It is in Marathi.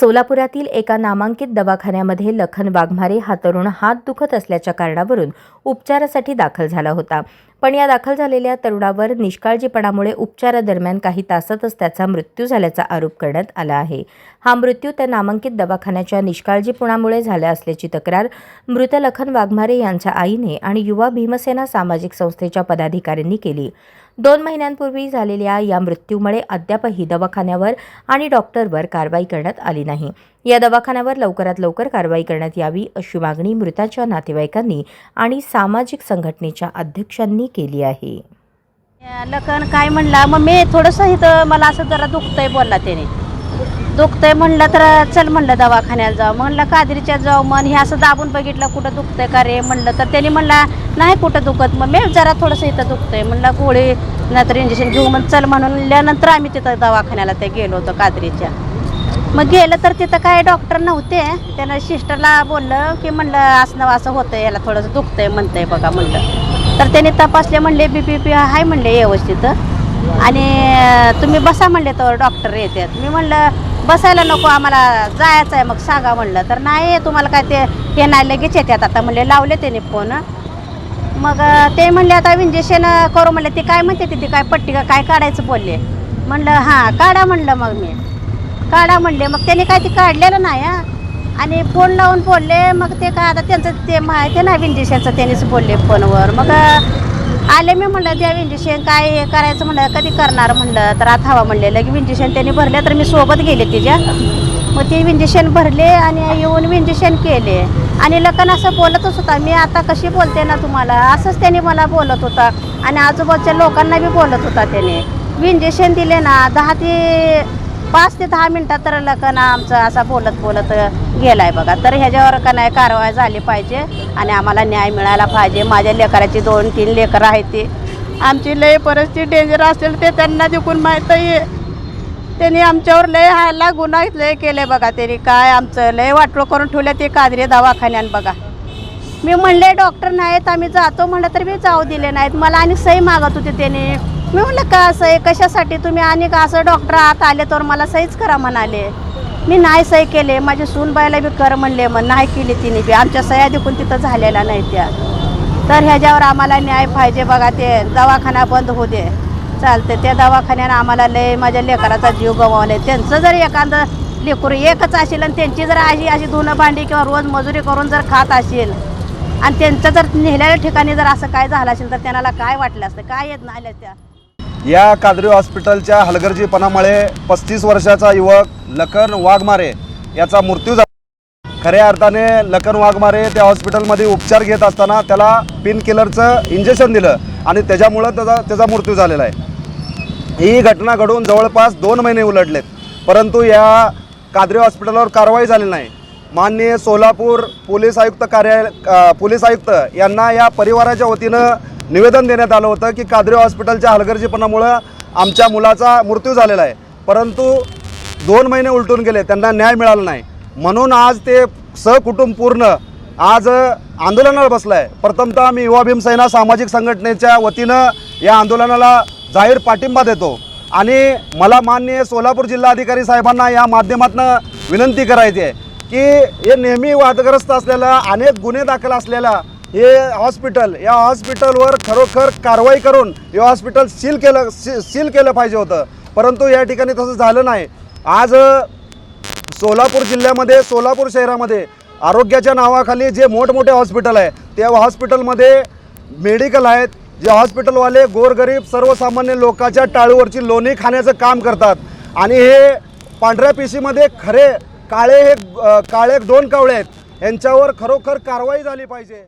सोलापुरातील एका नामांकित दवाखान्यामध्ये लखन वाघमारे हा तरुण हात दुखत असल्याच्या कारणावरून उपचारासाठी दाखल झाला होता. पण या दाखल झालेल्या तरुणावर निष्काळजीपणामुळे उपचारादरम्यान काही तासातच त्याचा मृत्यू झाल्याचा आरोप करण्यात आला आहे. हा मृत्यू त्या नामांकित दवाखान्याच्या निष्काळजीपणामुळे झाला असल्याची तक्रार मृत लखन वाघमारे यांच्या आईने आणि युवा भीमसेना सामाजिक संस्थेच्या पदाधिकाऱ्यांनी केली. दोन महिन्यांपूर्वी झालेल्या या मृत्यूमुळे अद्यापही दवाखान्यावर आणि डॉक्टरवर कारवाई करण्यात आली नाही. या दवाखान्यावर लवकरात लवकर कारवाई करण्यात यावी अशी मागणी मृताच्या नातेवाईकांनी आणि सामाजिक संघटनेच्या अध्यक्षांनी केली आहे. लखन काय म्हणला मग मी थोडंसं इथं मला असं जरा दुखतंय बोलला त्याने. दुखतंय म्हणलं तर चल म्हणलं दवाखान्याला जाऊ. म्हणलं कादरीच्या जाऊ मन हे असं दाबून बघितलं कुठं दुखतंय का रे? म्हणलं तर त्यांनी म्हणला नाही कुठं दुखत मग मी जरा थोडंसं इथं दुखतंय. म्हणलं गोळी नंतर इंजेक्शन घेऊ मग चल म्हणून. नंतर आम्ही तिथं दवाखान्याला ते गेलो होतो कादरीच्या. मग गेलं तर तिथं काय डॉक्टर नव्हते. त्यानं सिस्टरला बोललं की म्हणलं असणं असं होतं याला थोडंसं दुखतंय म्हणतंय बघा म्हणलं. तर त्याने तपासले म्हणले बी पी पी आहे म्हणले व्यवस्थित. आणि तुम्ही बसा म्हणले तर डॉक्टर येतात मी म्हणलं बसायला नको आम्हाला जायचं आहे मग सांगा म्हणलं. तर नाही तुम्हाला काय ते हे नाही लगेच येतात आता म्हणले लावले त्याने फोन. मग ते म्हणले आता इंजेक्शन करू म्हणले ते काय म्हणते तिथे काय पट्टी का काय काढायचं बोलले. म्हणलं हां काढा म्हणलं मग मी. काढा म्हणले. मग त्याने काय ते काढलेलं नाही हा. आणि फोन लावून बोलले मग ते काय आता त्यांचं ते माहिती नाही इंजेक्शनचं त्यांनीच बोलले फोनवर. मग अं, आले मी म्हणलं द्या इंजेक्शन काय हे करायचं म्हणलं कधी करणार म्हणलं तर आता हवा म्हणले. लगे इंजेक्शन त्यांनी भरले तर मी सोबत गेले तिच्या. मग ते इंजेक्शन भरले आणि येऊन इंजेक्शन केले. आणि लखन असं बोलतच होता मी आता कशी बोलते ना तुम्हाला? असंच त्यांनी मला बोलत होता. आणि आजूबाजूच्या लोकांना बी बोलत होता त्याने. इंजेक्शन दिले ना दहा ते पाच ते दहा मिनटात तर लखन आमचं असा बोलत बोलत गेलाय बघा. तर ह्याच्यावर का नाही कारवाई झाली पाहिजे आणि आम्हाला न्याय मिळायला पाहिजे. माझ्या लेकराची दोन तीन लेकरं आहेत ती. आमची लय परिस्थिती डेंजर असेल ते त्यांना देखून माहीत आहे. त्यांनी आमच्यावर लय हायला गुन्हा लय केले बघा त्यांनी. काय आमचं लय वाटोळ करून ठेवलं ते कादरी दवाखान्यात बघा. मी म्हणले डॉक्टर नाहीत आम्ही जातो. म्हणलं तर मी जाऊ दिले नाहीत. मला आणि सही मागत होते त्यांनी. मी म्हणलं का सही कशासाठी? तुम्ही आणि का असं डॉक्टर आत आले तर मला सहीच करा म्हणाले. मी नाही सही केले. माझी सूनबाईला बी कर म्हणले मग नाही केली तिने बी. आमच्या सह्या देखून तिथं झालेल्या नाही त्या. तर ह्याच्यावर आम्हाला न्याय पाहिजे बघा ते. दवाखाना बंद होऊ दे. चालते त्या दवाखान्यानं आम्हाला लय माझ्या लेकराचा जीव गमावलाय. त्यांचं जर एखादं लेकरू एकच असेल आणि त्यांची जर अशी अशी धुणं भांडी किंवा रोज मजुरी करून जर खात असेल आणि त्यांचं जर नेलेल्या ठिकाणी जर असं काय झालं असेल तर त्यांना काय वाटलं असतं? काय येत नाही त्या? या कादरी हॉस्पिटलच्या हलगर्जीपणामुळे पस्तीस वर्षाचा युवक लखन वाघमारे याचा मृत्यू झाला. खऱ्या अर्थाने लखन वाघमारे त्या हॉस्पिटलमध्ये उपचार घेत असताना त्याला पिन किलरचं इंजेक्शन दिलं आणि त्याच्यामुळं त्याचा त्याचा मृत्यू झालेला आहे. ही घटना घडून जवळपास दोन महिने उलटलेत. परंतु या कादरी हॉस्पिटलवर कारवाई झाली नाही. माननीय सोलापूर पोलीस आयुक्त कार्यालय पोलीस आयुक्त यांना या परिवाराच्या वतीनं निवेदन देण्यात आलं होतं की कादरी हॉस्पिटलच्या हलगर्जीपणामुळं आमच्या मुलाचा मृत्यू झालेला आहे. परंतु दोन महिने उलटून गेले त्यांना न्याय मिळाला नाही. म्हणून आज ते सहकुटुंब पूर्ण आज आंदोलनाला बसलं आहे प्रथमतः आम्ही युवा भीमसेना सामाजिक संघटनेच्या वतीनं या आंदोलनाला जाहीर पाठिंबा देतो आणि मला माननीय सोलापूर जिल्हाधिकारी साहेबांना या माध्यमातून विनंती करायची आहे की हे नेहमी वादग्रस्त असलेलं अनेक गुन्हे दाखल असलेला हे हॉस्पिटल या हॉस्पिटलवर खरोखर कारवाई करून हे हॉस्पिटल सील केलं सी सील केलं पाहिजे होतं. परंतु या ठिकाणी तसं झालं नाही. आज सोलापूर जिल्ह्यामध्ये सोलापूर शहरामध्ये आरोग्याच्या नावाखाली जे मोठमोठे हॉस्पिटल आहे त्या हॉस्पिटलमध्ये मेडिकल आहेत जे हॉस्पिटलवाले गोरगरीब सर्वसामान्य लोकांच्या टाळूवरची लोणी खाण्याचं काम करतात. आणि हे पांढऱ्या पिशीमध्ये खरे काळे हे काळे दोन कावळे आहेत. यांच्यावर खरोखर कारवाई झाली पाहिजे.